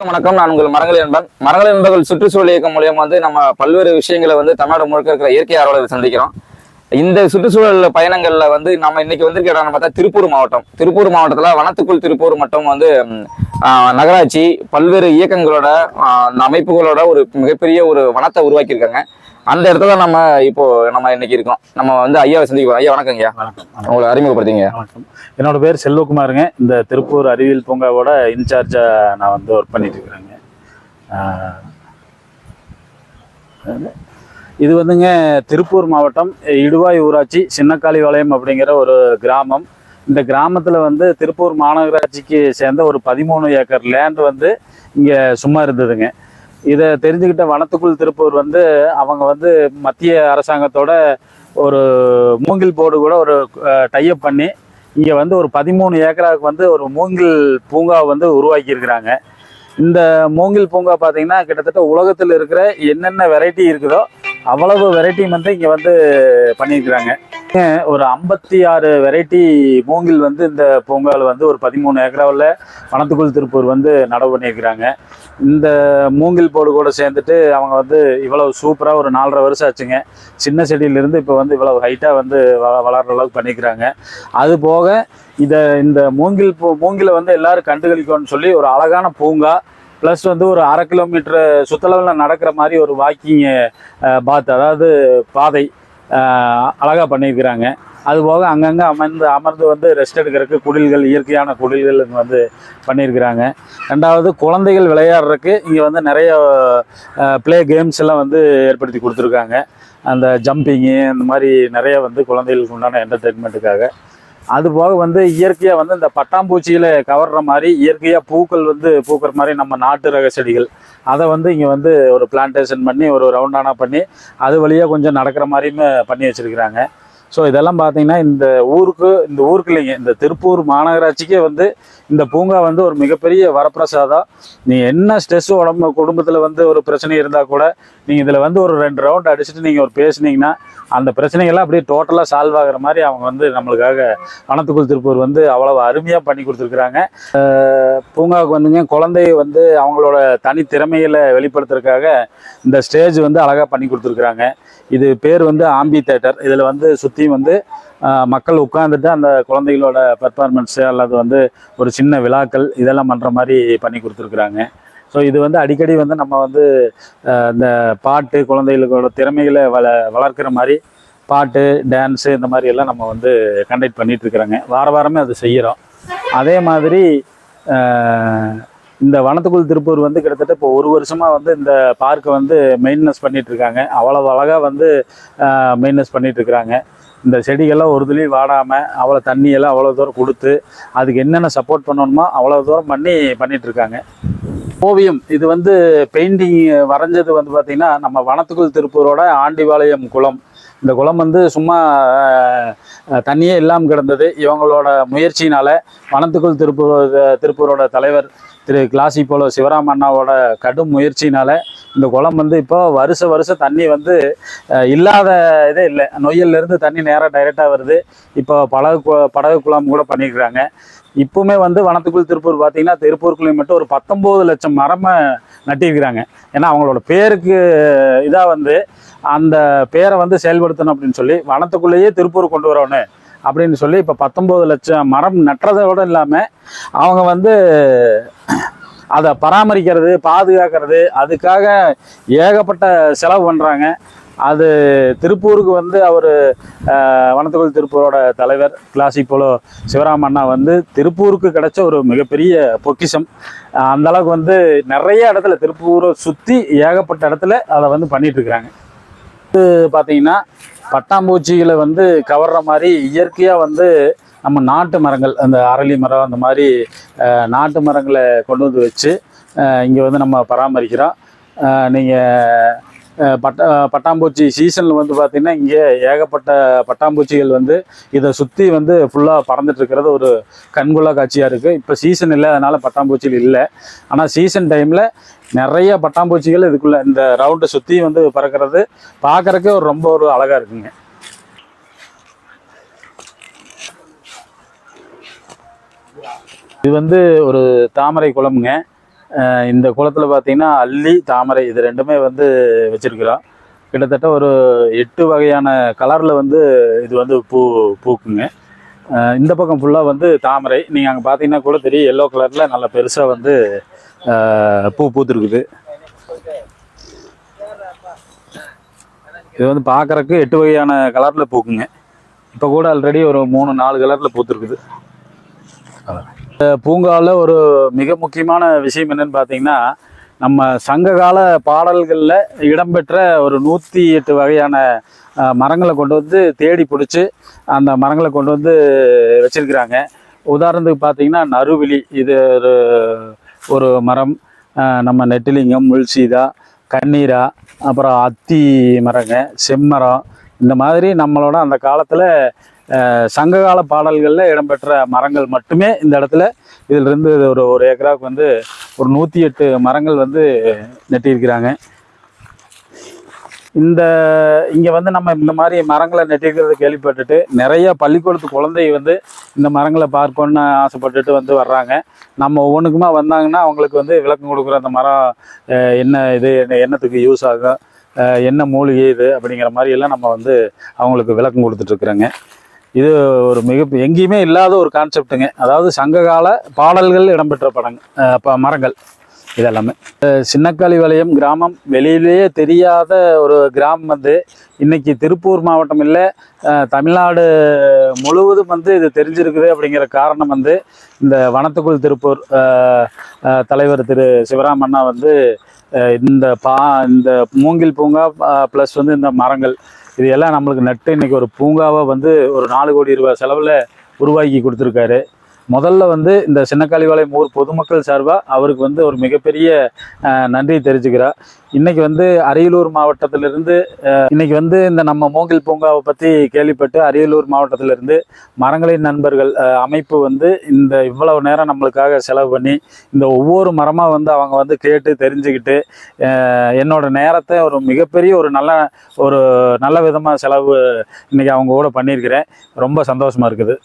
வணக்கம். நான் உங்கள் மரங்கள் என்பன் மரங்கள் என்பர்கள் சுற்றுச்சூழல் இயக்கம் மூலியமா வந்து நம்ம பல்வேறு விஷயங்களை வந்து தமிழ்நாடு முழுக்க இருக்கிற இயற்கை ஆர்வலர்கள் சந்திக்கிறோம். இந்த சுற்றுச்சூழல் பயணங்கள்ல வந்து நம்ம இன்னைக்கு வந்திருக்க இடம்னு பார்த்தா திருப்பூர் மாவட்டம். திருப்பூர் மாவட்டத்துல வனத்துக்குள் திருப்பூர் மட்டும் வந்து ஆஹ், நகராட்சி பல்வேறு இயக்கங்களோட அந்த அமைப்புகளோட ஒரு மிகப்பெரிய ஒரு வனத்தை உருவாக்கியிருக்காங்க. அந்த இடத்துல நம்ம இப்போ நம்ம இன்னைக்கு இருக்கோம். நம்ம வந்து ஐயாவை சந்திக்கிறோம் ஐயா வணக்கங்க ஐயா வணக்கம். உங்களை அறிமுகப்படுத்திங்க. வணக்கம். என்னோட பேர் செல்வகுமாருங்க. இந்த திருப்பூர் அறிவியல் பூங்காவோட இன்சார்ஜா நான் வந்து ஒர்க் பண்ணிட்டு இருக்கிறேங்க. இது வந்துங்க திருப்பூர் மாவட்டம் இடுவாய் ஊராட்சி சின்னக்காளிபாளையம் அப்படிங்கிற ஒரு கிராமம். இந்த கிராமத்தில் வந்து திருப்பூர் மாநகராட்சிக்கு சேர்ந்த ஒரு பதிமூணு ஏக்கர் லேண்ட் வந்து இங்கே சும்மா இருந்ததுங்க. இதை தெரிஞ்சுக்கிட்ட வனத்துக்குள் திருப்பூர் வந்து அவங்க வந்து மத்திய அரசாங்கத்தோட ஒரு மூங்கில் போர்டு கூட ஒரு டைப் பண்ணி இங்கே வந்து ஒரு பதிமூணு ஏக்கராவுக்கு வந்து ஒரு மூங்கில் பூங்கா வந்து உருவாக்கியிருக்கிறாங்க. இந்த மூங்கில் பூங்கா பார்த்தீங்கன்னா கிட்டத்தட்ட உலகத்தில் இருக்கிற என்னென்ன வெரைட்டி இருக்குதோ அவ்வளவு வெரைட்டி வந்து இங்கே வந்து பண்ணியிருக்கிறாங்க. ஒரு ஐம்பத்தி ஆறு வெரைட்டி மூங்கில் வந்து இந்த பூங்காவில் வந்து ஒரு பதிமூணு ஏக்கராவில் வனத்துக்குள் திருப்பூர் வந்து நடவு பண்ணியிருக்கிறாங்க. இந்த மூங்கில் போடு கூட சேர்ந்துட்டு அவங்க வந்து இவ்வளவு சூப்பராக ஒரு நாலரை வருஷம் ஆச்சுங்க. சின்ன செடியிலிருந்து இப்போ வந்து இவ்வளவு ஹைட்டாக வந்து வளர்கிற வளர்ற அளவுக்கு பண்ணிக்கிறாங்க அது போக இதை இந்த மூங்கில் பூ மூங்கிலை வந்து எல்லாரும் கண்டுகளிக்கணும்னு சொல்லி ஒரு அழகான பூங்கா ப்ளஸ் வந்து ஒரு அரை கிலோமீட்டர் சுற்றளவில் நடக்கிற மாதிரி ஒரு வாக்கிங் பாத் அதாவது பாதை அழகாக பண்ணியிருக்கிறாங்க. அதுபோக அங்கங்கே அமர்ந்து அமர்ந்து வந்து ரெஸ்ட் எடுக்கிறதுக்கு குடில்கள் இயற்கையான குடில்கள் இங்கே வந்து பண்ணியிருக்கிறாங்க. ரெண்டாவது குழந்தைகள் விளையாடுறதுக்கு இங்கே வந்து நிறைய ப்ளே கேம்ஸ் எல்லாம் வந்து ஏற்படுத்தி கொடுத்துருக்காங்க. அந்த ஜம்பிங்கு அந்த மாதிரி நிறைய வந்து குழந்தைகளுக்கு உண்டான என்டர்டெயின்மெண்ட்டுக்காக அது போக வந்து இயற்கையாக வந்து இந்த பட்டாம்பூச்சியில் கவர்ற மாதிரி இயற்கையாக பூக்கள் வந்து பூக்கிற மாதிரி நம்ம நாட்டு ரக செடிகள். அதை வந்து இங்கே வந்து ஒரு பிளான்டேஷன் பண்ணி ஒரு ரவுண்டானா பண்ணி அது வழியாக கொஞ்சம் நடக்கிற மாதிரியுமே பண்ணி வச்சுருக்கிறாங்க. ஸோ இதெல்லாம் பார்த்தீங்கன்னா இந்த ஊருக்கு இந்த ஊருக்கு இல்லைங்க இந்த திருப்பூர் மாநகராட்சிக்கே வந்து இந்த பூங்கா வந்து ஒரு மிகப்பெரிய வரப்பிரசாதம். நீ என்ன ஸ்ட்ரெஸ் உடம்பு குடும்பத்தில் வந்து ஒரு பிரச்சனை இருந்தால் கூட நீங்கள் இதில் வந்து ஒரு ரெண்டு ரவுண்ட் அடிச்சுட்டு நீங்கள் ஒரு பேசுனீங்கன்னா அந்த பிரச்சனைகள்லாம் அப்படியே டோட்டலாக சால்வ் ஆகுற மாதிரி அவங்க வந்து நம்மளுக்காக வனத்துக்குள் திருப்பூர் வந்து அவ்வளவு அருமையாக பண்ணி கொடுத்துருக்குறாங்க. பூங்காவுக்கு வந்துங்க குழந்தைய வந்து அவங்களோட தனி திறமைகளை வெளிப்படுத்துறதுக்காக இந்த ஸ்டேஜ் வந்து அழகாக பண்ணி கொடுத்துருக்குறாங்க. இது பேர் வந்து ஆம்பி தேட்டர் இதில் வந்து சுற்றியும் வந்து மக்கள் உட்காந்துட்டு அந்த குழந்தைகளோட பெர்ஃபார்மன்ஸு அல்லது வந்து ஒரு சின்ன விழாக்கள் இதெல்லாம் பண்ணுற மாதிரி பண்ணி கொடுத்துருக்குறாங்க. ஸோ இது வந்து அடிக்கடி வந்து நம்ம வந்து இந்த பாட்டு குழந்தைகளோட திறமைகளை வள வளர்க்குற மாதிரி பாட்டு டான்ஸு இந்த மாதிரி எல்லாம் நம்ம வந்து கண்டக்ட் பண்ணிகிட்ருக்குறோங்க வார வாரமே அது செய்கிறோம் அதே மாதிரி இந்த வனத்துக்குள் திருப்பூர் வந்து கிட்டத்தட்ட இப்போ ஒரு வருஷமாக வந்து இந்த பார்க்கை வந்து மெயின்டெனன்ஸ் பண்ணிகிட்ருக்காங்க இருக்காங்க. அழகாக வந்து மெயின்டெனன்ஸ் பண்ணிகிட்ருக்குறாங்க இந்த செடிகள்லாம் ஒரு துளி வாடாமல் அவ்வளோ தண்ணியெல்லாம் அவ்வளோ தூரம் கொடுத்து அதுக்கு என்னென்ன சப்போர்ட் பண்ணணுமோ அவ்வளோ தூரம் பண்ணி பண்ணிகிட்ருக்காங்க ஓவியம். இது வந்து பெயிண்டிங் வரைஞ்சது வந்து பார்த்திங்கன்னா நம்ம வனத்துக்குள் திருப்பூரோட ஆண்டிவாளையம் குளம். இந்த குளம் வந்து சும்மா தண்ணியே இல்லாமல் கிடந்தது. இவங்களோட முயற்சியினால் வனத்துக்குள் திருப்பூர் திருப்பூரோட தலைவர் திரு கிளாசி போலோ சிவராம் அண்ணாவோட கடும் முயற்சியினால இந்த குளம் வந்து இப்போ வருஷ வருஷம் தண்ணி வந்து இல்லாத இதே இல்லை. நொய்யல்ல இருந்து தண்ணி நேராக டைரெக்டாக வருது. இப்போ படகு கு- படகு குளம் கூட பண்ணியிருக்கிறாங்க இப்பவுமே வந்து வனத்துக்குள் திருப்பூர் பார்த்தீங்கன்னா திருப்பூருக்குள்ளேயும் மட்டும் ஒரு பத்தொம்போது லட்சம் மரமை நட்டிருக்கிறாங்க ஏன்னா அவங்களோட பேருக்கு இதாக வந்து அந்த பேரை வந்து செயல்படுத்தணும் அப்படின்னு சொல்லி வனத்துக்குள்ளேயே திருப்பூர் கொண்டு வரணும் அப்படின்னு சொல்லி இப்போ பத்தொம்போது லட்சம் மரம் நட்டுறதோடு இல்லாமல் அவங்க வந்து அதை பராமரிக்கிறது பாதுகாக்கிறது அதுக்காக ஏகப்பட்ட செலவு பண்ணுறாங்க அது திருப்பூருக்கு வந்து அவர் வனத்துக்குள் திருப்பூரோட தலைவர் கிளாசிக் போலோ சிவராம் அண்ணா வந்து திருப்பூருக்கு கிடைச்ச ஒரு மிகப்பெரிய பொக்கிஷம். அந்த அளவுக்கு வந்து நிறைய இடத்துல திருப்பூரை சுற்றி ஏகப்பட்ட இடத்துல அதை வந்து பண்ணிட்டு இருக்கிறாங்க இது பார்த்தீங்கன்னா பட்டாம்பூச்சிகளை வந்து கவர்ற மாதிரி இயற்கையாக வந்து நம்ம நாட்டு மரங்கள் அந்த அரளி மரம் அந்த மாதிரி நாட்டு மரங்களை கொண்டு வந்து வச்சு இங்கே வந்து நம்ம பராமரிக்கிறோம். நீங்கள் பட்டா பட்டாம்பூச்சி சீசனில் வந்து பார்த்திங்கன்னா இங்கே ஏகப்பட்ட பட்டாம்பூச்சிகள் வந்து இதை சுற்றி வந்து ஃபுல்லாக பறந்துட்டு இருக்கிறது ஒரு கண்கொள்ளா காட்சியாக இருக்குது இப்போ சீசன் இல்லை அதனால் பட்டாம்பூச்சிகள் இல்லை. ஆனால் சீசன் டைமில் நிறைய பட்டாம்பூச்சிகள் இதுக்குள்ளே இந்த ரவுண்டை சுற்றி வந்து பறக்கிறது பார்க்குறக்கே ஒரு ரொம்ப ஒரு அழகாக இருக்குங்க. இது வந்து ஒரு தாமரை குளம்ங்க. இந்த குளத்தில் பார்த்தீங்கன்னா அல்லி தாமரை இது ரெண்டுமே வந்து வச்சுருக்கிறோம். கிட்டத்தட்ட ஒரு எட்டு வகையான கலரில் வந்து இது வந்து பூ பூக்குங்க. இந்த பக்கம் ஃபுல்லாக வந்து தாமரை. நீங்கள் அங்கே பார்த்தீங்கன்னா கூட தெரியும் எல்லோ கலரில் நல்லா பெருசாக வந்து பூ பூத்துருக்குது. இது வந்து பார்க்குறக்கு எட்டு வகையான கலரில் பூக்குங்க. இப்போ கூட ஆல்ரெடி ஒரு மூணு நாலு கலரில் பூத்துருக்குது. பூங்காவில் ஒரு மிக முக்கியமான விஷயம் என்னன்னு பார்த்தீங்கன்னா நம்ம சங்ககால பாடல்களில் இடம்பெற்ற ஒரு நூற்றி எட்டு வகையான மரங்களை கொண்டு வந்து தேடி பிடிச்சி அந்த மரங்களை கொண்டு வந்து வச்சிருக்கிறாங்க. உதாரணத்துக்கு பார்த்தீங்கன்னா நறுவிழி இது ஒரு ஒரு மரம். நம்ம நெட்டிலிங்கம் முள்சீதா கண்ணீரா அப்புறம் அத்தி மரங்க செம்மரம். இந்த மாதிரி நம்மளோட அந்த காலத்தில் சங்ககால பாடல்களில் இடம்பெற்ற மரங்கள் மட்டுமே இந்த இடத்துல இதிலிருந்து ஒரு ஒரு ஏக்கராவுக்கு வந்து ஒரு நூற்றி எட்டு மரங்கள் வந்து நெட்டியிருக்கிறாங்க. இந்த இங்கே வந்து நம்ம இந்த மாதிரி மரங்களை நட்டிருக்கிறத கேள்விப்பட்டுட்டு நிறைய பள்ளிக்கூடத்து குழந்தை வந்து இந்த மரங்களை பார்க்கணுன்னு ஆசைப்பட்டுட்டு வந்து வர்றாங்க. நம்ம ஒவ்வொன்றுக்குமா வந்தாங்கன்னா அவங்களுக்கு வந்து விளக்கம் கொடுக்குற அந்த மரம் என்ன இது என்ன என்னத்துக்கு யூஸ் ஆகும் என்ன மூலிகை இது அப்படிங்கிற மாதிரி எல்லாம் நம்ம வந்து அவங்களுக்கு விளக்கம் கொடுத்துட்ருக்குறோங்க இது ஒரு மிக எங்கேயுமே இல்லாத ஒரு கான்செப்ட்டுங்க அதாவது சங்ககால பாடல்கள் இடம்பெற்ற படங்கள் மரங்கள் இதெல்லாமே. சின்னக்காளி வளையம் கிராமம் வெளியிலேயே தெரியாத ஒரு கிராமம் வந்து இன்னைக்கு திருப்பூர் மாவட்டம் இல்லை தமிழ்நாடு முழுவதும் வந்து இது தெரிஞ்சிருக்குது அப்படிங்கிற காரணம் வந்து இந்த வனத்துக்குள் திருப்பூர் தலைவர் திரு சிவராம் அண்ணா வந்து இந்த பா இந்த மூங்கில் பூங்கா ப்ளஸ் வந்து இந்த மரங்கள் இது எல்லாம் நம்மளுக்கு நட்டு இன்னைக்கு ஒரு பூங்காவை வந்து ஒரு நாலு கோடி ரூபாய் செலவில் உருவாக்கி கொடுத்துருக்காரு. முதல்ல வந்து இந்த சின்னக்காளிவாளையம் ஊர் பொதுமக்கள் சார்பாக அவருக்கு வந்து ஒரு மிகப்பெரிய நன்றி தெரிஞ்சுக்கிறார் இன்னைக்கு வந்து அரியலூர் மாவட்டத்திலிருந்து இன்னைக்கு வந்து இந்த நம்ம மூங்கில் பூங்காவை பற்றி கேள்விப்பட்டு அரியலூர் மாவட்டத்திலிருந்து மரங்களின் நண்பர்கள் அமைப்பு வந்து இந்த இவ்வளவு நேரம் நம்மளுக்காக செலவு பண்ணி இந்த ஒவ்வொரு மரமாக வந்து அவங்க வந்து கேட்டு தெரிஞ்சுக்கிட்டு என்னோட நேரத்தை ஒரு மிகப்பெரிய ஒரு நல்ல ஒரு நல்ல விதமாக செலவு இன்னைக்கு அவங்க கூட பண்ணியிருக்கிறேன். ரொம்ப சந்தோஷமாக இருக்குது.